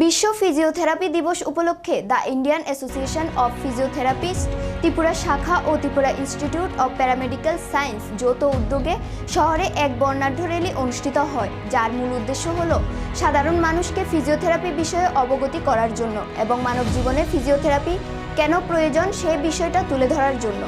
বিশ্ব ফিজিওথেরাপি দিবস উপলক্ষে the Indian association of physiotherapist, Tripura শাখা ও Tripura institute of paramedical science যৌথ উদ্যোগে শহরে এক বর্ণাঢ্য র্যালি অনুষ্ঠিত হয়, যার মূল উদ্দেশ্য হল সাধারণ মানুষকে ফিজিওথেরাপি বিষয়ে অবগতি করার জন্য এবং মানব জীবনে ফিজিওথেরাপি কেন প্রয়োজন সে বিষয়টা তুলে ধরার জন্য।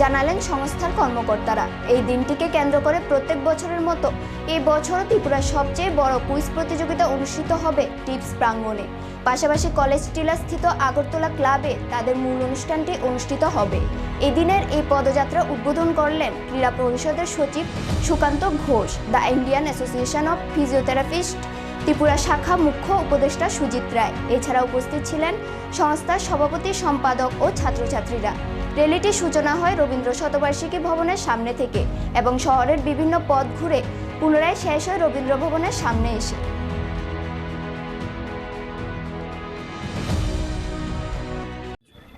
জানালেন সংস্থার কর্মকর্তারা। এই দিনটিকে কেন্দ্র করে প্রত্যেক বছরের মতো এই বছরও ত্রিপুরার সবচেয়ে বড় কুইজ প্রতিযোগিতা অনুষ্ঠিত হবে টিপস প্রাঙ্গণে। পাশাপাশি কলেজ টিলা স্থিত আগরতলা ক্লাবে তাদের মূল অনুষ্ঠানটি অনুষ্ঠিত হবে। এদিনের এই পদযাত্রা উদ্বোধন করলেন ক্রীড়া পরিষদের সচিব Sukanta Ghosh, the Indian association of physiotherapist, Tripura শাখা মুখ্য উপদেষ্টা সুজিত রায়। এছাড়া উপস্থিত ছিলেন সংস্থার সভাপতি সম্পাদক ও ছাত্রছাত্রীরা। র্যালিটির সূচনা হয় রবীন্দ্র শতবার্ষিকী ভবনের সামনে থেকে এবং শহরের বিভিন্ন পথ ঘুরে পুনরায় শেষ হয় রবীন্দ্র ভবনের সামনে এসে।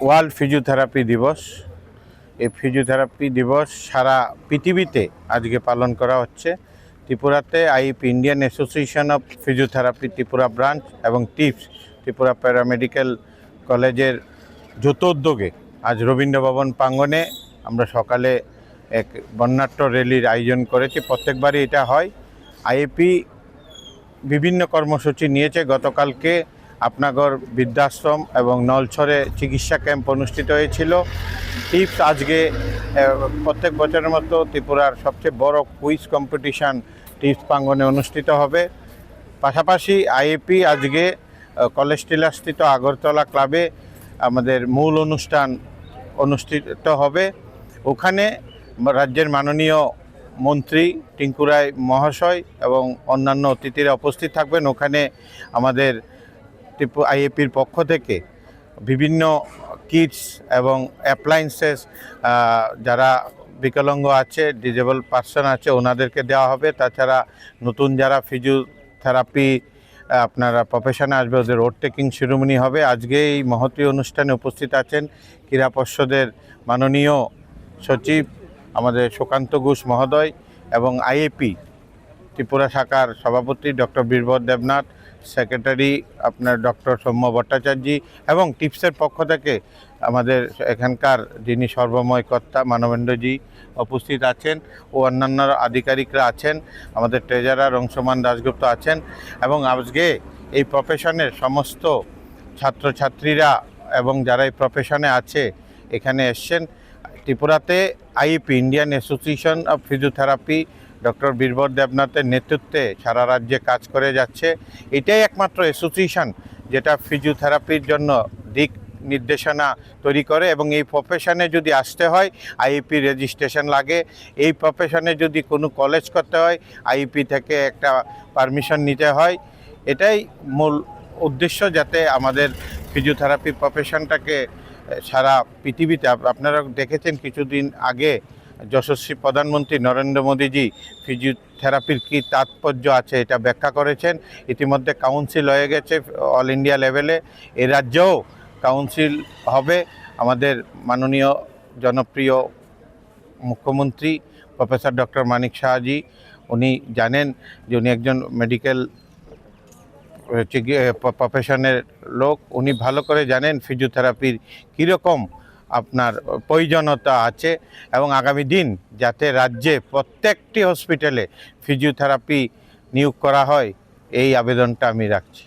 ওয়ার্ল্ড ফিজিওথেরাপি দিবস। এই ফিজিওথেরাপি দিবস সারা পৃথিবীতে আজকে পালন করা হচ্ছে। ত্রিপুরাতে IAP Indian association of physiotherapy, Tripura branch এবং টিপস, ত্রিপুরা প্যারামেডিক্যাল কলেজের যৌথ উদ্যোগে আজ রবীন্দ্র ভবন প্রাঙ্গণে আমরা সকালে এক বর্ণাঢ্য র্যালির আয়োজন করেছি। প্রত্যেকবারই এটা হয়। আইএপি বিভিন্ন কর্মসূচি নিয়েছে। গতকালকে আপনাগর বৃদ্ধাশ্রম এবং নলছরে চিকিৎসা ক্যাম্প অনুষ্ঠিত হয়েছিল। টিপস আজকে প্রত্যেক বছরের মতো ত্রিপুরার সবচেয়ে বড় কুইজ কম্পিটিশান টিপস প্রাঙ্গনে অনুষ্ঠিত হবে। পাশাপাশি আইএপি আজকে কলেজ টিলাস্থিত আগরতলা ক্লাবে আমাদের মূল অনুষ্ঠান অনুষ্ঠিত হবে। ওখানে রাজ্যের মাননীয় মন্ত্রী টিঙ্কুরায় মহাশয় এবং অন্যান্য অতিথিরা উপস্থিত থাকবেন। ওখানে আমাদের আইএপির পক্ষ থেকে বিভিন্ন কিটস এবং অ্যাপ্লায়েন্সেস যারা বিকলাঙ্গ আছে ডিজেবল পার্সন আছে, ওনাদেরকে দেওয়া হবে। তাছাড়া নতুন যারা ফিজিওথেরাপি আপনারা প্রফেশনে আসবে, ওদের রোড টেকিং শিরোমণি হবে। আজকে এই মহতী অনুষ্ঠানে উপস্থিত আছেন ক্রীড়া পর্ষদের মাননীয় সচিব আমাদের সুকান্ত ঘোষ মহোদয় এবং আইএপি ত্রিপুরা শাখার সভাপতি ডক্টর বীরবর দেবনাথ সেক্রেটারি আপনার ডক্টর সৌম্য ভট্টাচার্য এবং টিপসের পক্ষ থেকে আমাদের এখানকার যিনি সর্বময় কর্তা মানবেন্দ্রজি উপস্থিত আছেন ও অন্যান্য আধিকারিকরা আছেন, আমাদের ট্রেজারার অংশমান দাশগুপ্ত আছেন এবং আজকে এই প্রফেশনের সমস্ত ছাত্রছাত্রীরা এবং যারা এই প্রফেশনে আছে, এখানে এসছেন। ত্রিপুরাতে IP Indian association of physiotherapy doctor Birbar দেবনাথের নেতৃত্বে সারা রাজ্যে কাজ করে যাচ্ছে। এটাই একমাত্র অ্যাসোসিয়েশন যেটা ফিজিওথেরাপির জন্য দিক নির্দেশনা তৈরি করে এবং এই প্রফেশনে যদি আসতে হয় আইপি রেজিস্ট্রেশন লাগে। এই প্রফেশনে যদি কোনো কলেজ করতে হয় আইপি থেকে একটা পারমিশন নিতে হয়। এটাই মূল উদ্দেশ্য যাতে আমাদের ফিজিওথেরাপি প্রফেশনটাকে সারা পৃথিবীতে আপ- আপনারা দেখেছেন কিছুদিন আগে যশস্বী প্রধানমন্ত্রী নরেন্দ্র মোদীজি ফিজিওথেরাপির কী তাৎপর্য আছে এটা ব্যাখ্যা করেছেন। ইতিমধ্যে কাউন্সিল হয়ে গেছে অল ইন্ডিয়া লেভেলে এ। রাজ্যেও কাউন্সিল হবে। আমাদের মাননীয় জনপ্রিয় মুখ্যমন্ত্রী প্রফেসর ডক্টর মানিক শাহজি, উনি জানেন যে উনি একজন মেডিকেল প্রফেশনের লোক। উনি ভালো করে জানেন ফিজিওথেরাপির কীরকম আপনার প্রয়োজনতা আছে এবং আগামী দিন যাতে রাজ্যে প্রত্যেকটি হসপিটালে ফিজিওথেরাপি নিয়োগ করা হয়, এই আবেদনটা আমি রাখছি।